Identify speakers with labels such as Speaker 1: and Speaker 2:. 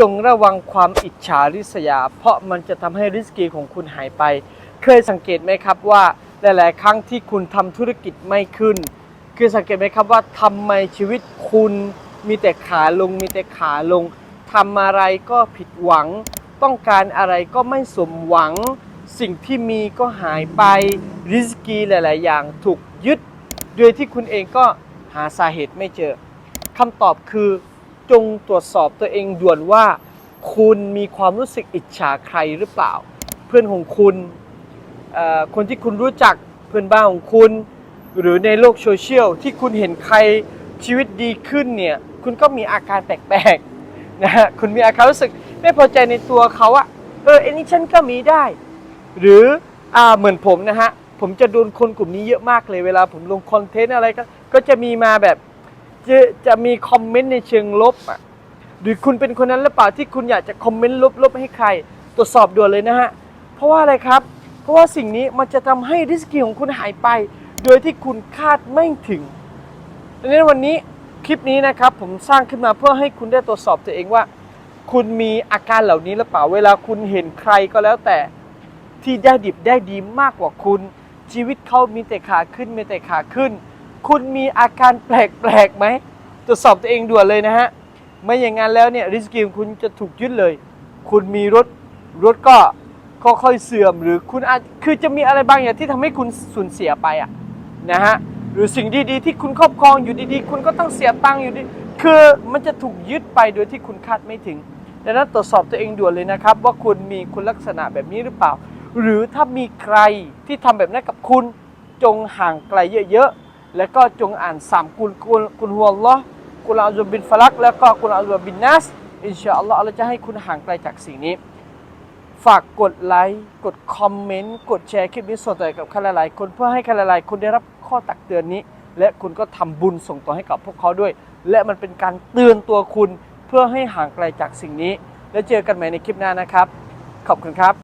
Speaker 1: จงระวังความอิจฉาริษยา เพราะมันจะทำให้ริสกีของคุณหายไป เคยสังเกตไหมครับว่าหลาย ๆ ครั้งที่คุณทำธุรกิจไม่ขึ้น คือสังเกตไหมครับว่าทำไมชีวิตคุณมีแต่ขาลง มีแต่ขาลงทำอะไรก็ผิดหวัง ต้องการอะไรก็ไม่สมหวัง สิ่งที่มีก็หายไปริสกีหลาย ๆ อย่างถูกยึด โดยที่คุณเองก็หาสาเหตุไม่เจอคำตอบคือ จงตรวจสอบตัวเองด่วนว่า คุณมีความรู้สึกอิจฉาใครหรือเปล่า เพื่อนของคุณคนที่คุณรู้จักเพื่อนบ้านของคุณ หรือในโลกโซเชียลที่คุณเห็นใครชีวิตดีขึ้นเนี่ยคุณก็มีอาการแปลกๆนะฮะคุณมีอาการรู้สึกไม่พอใจในตัวเขาอะเออไอ้นี่ฉันก็มีได้ หรืออ่าเหมือนผมนะฮะผมจะโดนคนกลุ่มนี้เยอะมากเลยเวลาผมลงคอนเทนต์อะไรก็ก็จะมีมาแบบ จะจะมีคอมเมนต์ในเชิงลบอะหรือคุณเป็นคนนั้นหรือเปล่าที่คุณอยากจะคอมเมนต์ลบๆให้ใคร ตรวจสอบด่วนเลยนะฮะ เพราะว่าอะไรครับ เพราะว่าสิ่งนี้มันจะทำให้ริสกีของคุณหายไป โดยที่คุณคาดไม่ถึงดังนั้นวันนี้คลิปนี้นะครับผมสร้างขึ้นมาเพื่อให้คุณได้ตรวจสอบตัวเองว่า คุณมีอาการเหล่านี้หรือเปล่าเวลาคุณเห็นใครก็แล้วแต่ที่ได้ดิบได้ดีมากกว่าคุณ ชีวิตเขามีแต่ขาขึ้นมีแต่ขาขึ้น คุณมีอาการแปลกๆไหมตรวจสอบตัวเองด่วนเลยนะฮะ ไม่อย่างนั้นแล้วเนี่ยริสกีของคุณจะถูกยึดเลย คุณมีรถรถก็ค่อยๆเสื่อม หรือคุณอาจคือจะมีอะไรบางอย่างที่ทำให้คุณสูญเสียไปอะนะฮะหรือสิ่งดีๆที่คุณครอบครองอยู่ดีๆ คุณก็ต้องเสียตังค์อยู่ดี คือมันจะถูกยึดไปโดยที่คุณคาดไม่ถึงดังนั้นตรวจสอบตัวเองด่วนเลยนะครับ ว่าคุณมีคุณลักษณะแบบนี้หรือเปล่า หรือถ้ามีใครที่ทำแบบนั้นกับคุณจงห่างไกลเยอะๆ แล้วก็จงอ่านสามกุลกุลกุลฮุวัลลอฮ์กุลอาซุบินฟลัก แล้วก็กุลอาซุบินนัสอินชาอัลลอฮ์อัลลอฮ์จะให้คุณห่างไกลจากสิ่งนี้ ฝากกดไลค์กดคอมเมนต์กดแชร์คลิปนี้ส่งต่อกับใครหลายๆคนเพื่อให้ใครหลายๆคนได้รับข้อตักเตือนนี้ และคุณก็ทำบุญส่งต่อให้กับพวกเขาด้วย และมันเป็นการเตือนตัวคุณเพื่อให้ห่างไกลจากสิ่งนี้ แล้วเจอกันใหม่ในคลิปหน้านะครับ ขอบคุณครับ